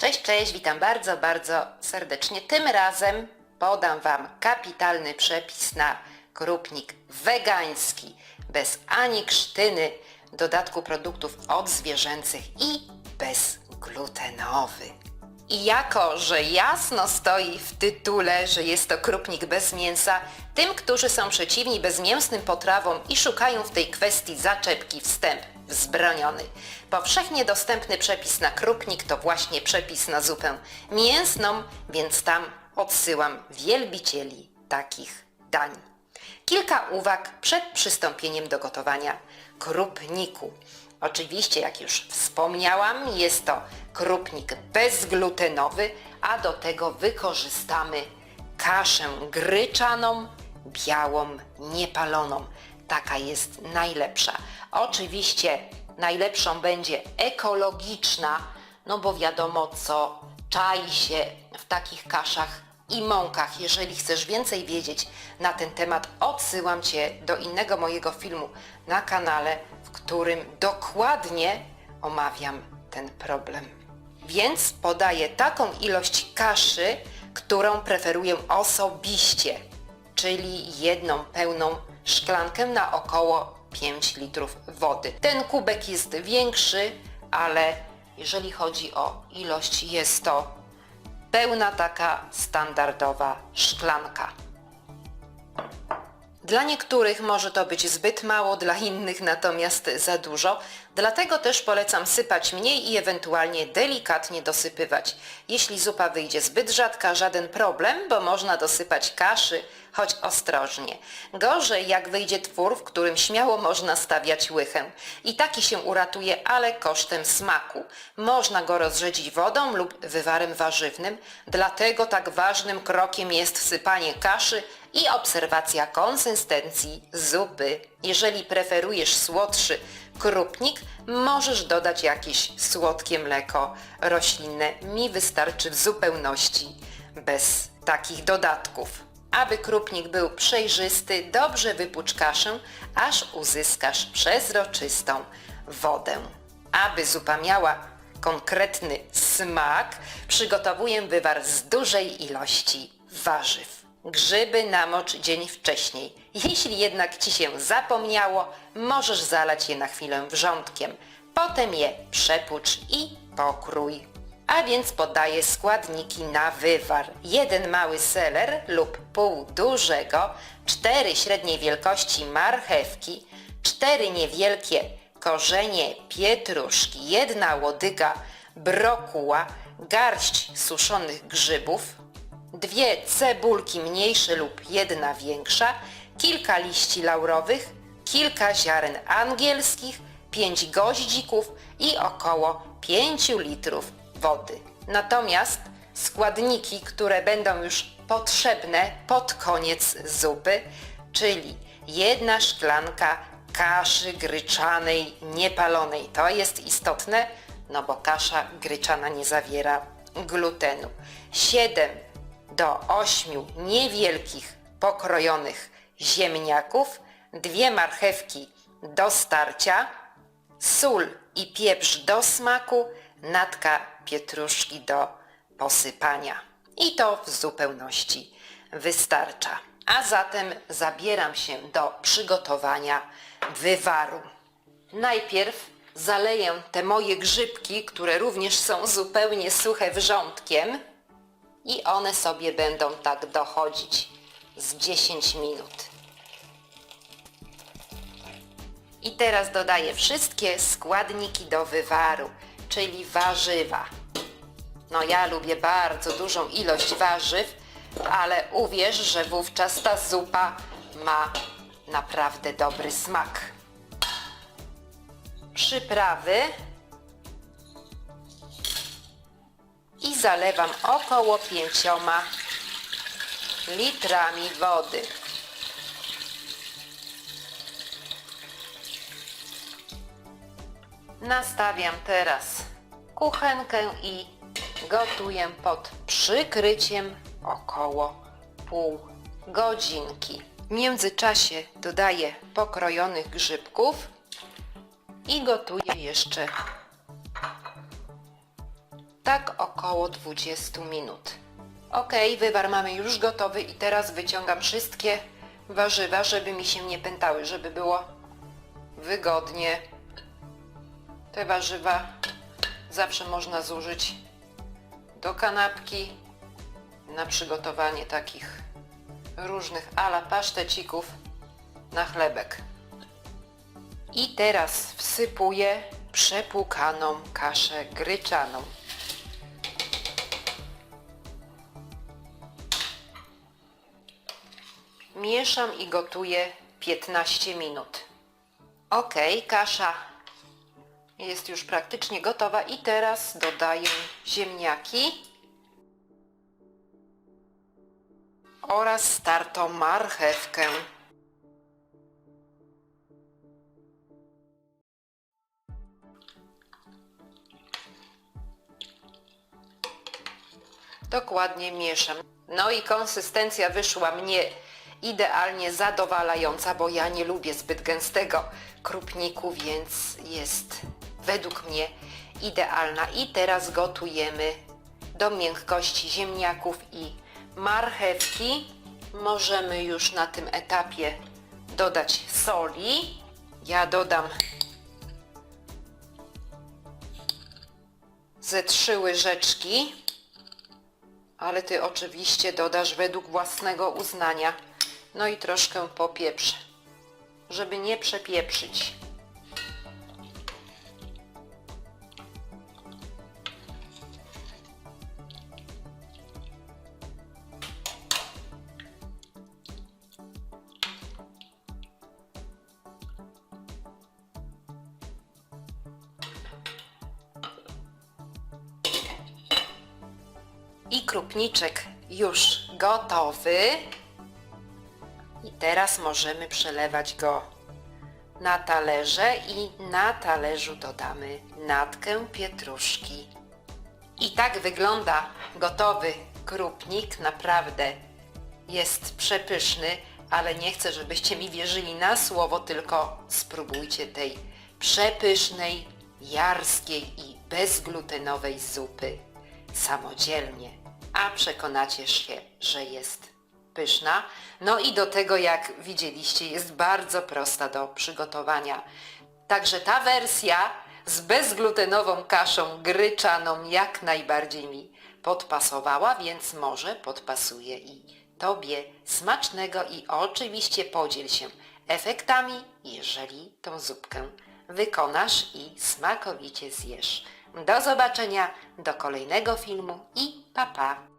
Cześć, cześć, witam bardzo, bardzo serdecznie. Tym razem podam Wam kapitalny przepis na krupnik wegański, bez ani krztyny, dodatku produktów odzwierzęcych i bezglutenowy. I jako, że jasno stoi w tytule, że jest to krupnik bez mięsa, tym, którzy są przeciwni bezmięsnym potrawom i szukają w tej kwestii zaczepki, wstęp wzbroniony. Powszechnie dostępny przepis na krupnik to właśnie przepis na zupę mięsną, więc tam odsyłam wielbicieli takich dań. Kilka uwag przed przystąpieniem do gotowania krupniku. Oczywiście, jak już wspomniałam, jest to krupnik bezglutenowy, a do tego wykorzystamy kaszę gryczaną, białą, niepaloną. Taka jest najlepsza. Oczywiście najlepszą będzie ekologiczna, no bo wiadomo co czai się w takich kaszach i mąkach. Jeżeli chcesz więcej wiedzieć na ten temat, odsyłam Cię do innego mojego filmu na kanale, w którym dokładnie omawiam ten problem. Więc podaję taką ilość kaszy, którą preferuję osobiście, czyli jedną pełną szklankę na około 5 litrów wody. Ten kubek jest większy, ale jeżeli chodzi o ilość, jest to pełna taka standardowa szklanka. Dla niektórych może to być zbyt mało, dla innych natomiast za dużo. Dlatego też polecam sypać mniej i ewentualnie delikatnie dosypywać. Jeśli zupa wyjdzie zbyt rzadka, żaden problem, bo można dosypać kaszy, choć ostrożnie. Gorzej jak wyjdzie twór, w którym śmiało można stawiać łychę. I taki się uratuje, ale kosztem smaku. Można go rozrzedzić wodą lub wywarem warzywnym, dlatego tak ważnym krokiem jest wsypanie kaszy i obserwacja konsystencji zupy. Jeżeli preferujesz słodszy krupnik, możesz dodać jakieś słodkie mleko roślinne. Mi wystarczy w zupełności bez takich dodatków. Aby krupnik był przejrzysty, dobrze wypucz kaszę, aż uzyskasz przezroczystą wodę. Aby zupa miała konkretny smak, przygotowuję wywar z dużej ilości warzyw. Grzyby namocz dzień wcześniej. Jeśli jednak Ci się zapomniało, możesz zalać je na chwilę wrzątkiem. Potem je przepłucz i pokrój. A więc podaję składniki na wywar. Jeden mały seler lub pół dużego, cztery średniej wielkości marchewki, cztery niewielkie korzenie pietruszki, jedna łodyga brokuła, garść suszonych grzybów, dwie cebulki mniejsze lub jedna większa, kilka liści laurowych, kilka ziaren angielskich, pięć goździków i około 5 litrów wody. Natomiast składniki, które będą już potrzebne pod koniec zupy, czyli jedna szklanka kaszy gryczanej niepalonej. To jest istotne, no bo kasza gryczana nie zawiera glutenu. 7 do 8 niewielkich pokrojonych ziemniaków, dwie marchewki do starcia, sól i pieprz do smaku, natka pietruszki do posypania. I to w zupełności wystarcza. A zatem zabieram się do przygotowania wywaru. Najpierw zaleję te moje grzybki, które również są zupełnie suche wrzątkiem i one sobie będą tak dochodzić z 10 minut. I teraz dodaję wszystkie składniki do wywaru, czyli warzywa. No ja lubię bardzo dużą ilość warzyw, ale uwierz, że wówczas ta zupa ma naprawdę dobry smak. Przyprawy i zalewam około 5 litrami wody. Nastawiam teraz kuchenkę i gotuję pod przykryciem około pół godzinki. W międzyczasie dodaję pokrojonych grzybków i gotuję jeszcze Tak około 20 minut. Ok, wywar mamy już gotowy i teraz wyciągam wszystkie warzywa, żeby mi się nie pętały, żeby było wygodnie. Te warzywa zawsze można zużyć do kanapki, na przygotowanie takich różnych ala pasztecików na chlebek. I teraz wsypuję przepłukaną kaszę gryczaną. Mieszam i gotuję 15 minut. Ok, kasza jest już praktycznie gotowa i teraz dodaję ziemniaki oraz startą marchewkę. Dokładnie mieszam. No i konsystencja wyszła mnie idealnie zadowalająca, bo ja nie lubię zbyt gęstego krupniku, więc jest według mnie idealna. I teraz gotujemy do miękkości ziemniaków i marchewki. Możemy już na tym etapie dodać soli. Ja dodam ze trzy łyżeczki ale ty oczywiście dodasz według własnego uznania. No i troszkę popieprzę, żeby nie przepieprzyć. Krupniczek już gotowy. I teraz możemy przelewać go na talerze i na talerzu dodamy natkę pietruszki. I tak wygląda gotowy krupnik. Naprawdę jest przepyszny, ale nie chcę, żebyście mi wierzyli na słowo, tylko spróbujcie tej przepysznej, jarskiej i bezglutenowej zupy samodzielnie, a przekonacie się, że jest pyszna. No i do tego, jak widzieliście, jest bardzo prosta do przygotowania. Także ta wersja z bezglutenową kaszą gryczaną jak najbardziej mi podpasowała, więc może podpasuje i Tobie smacznego i oczywiście podziel się efektami, jeżeli tą zupkę wykonasz i smakowicie zjesz. Do zobaczenia, do kolejnego filmu i pa pa!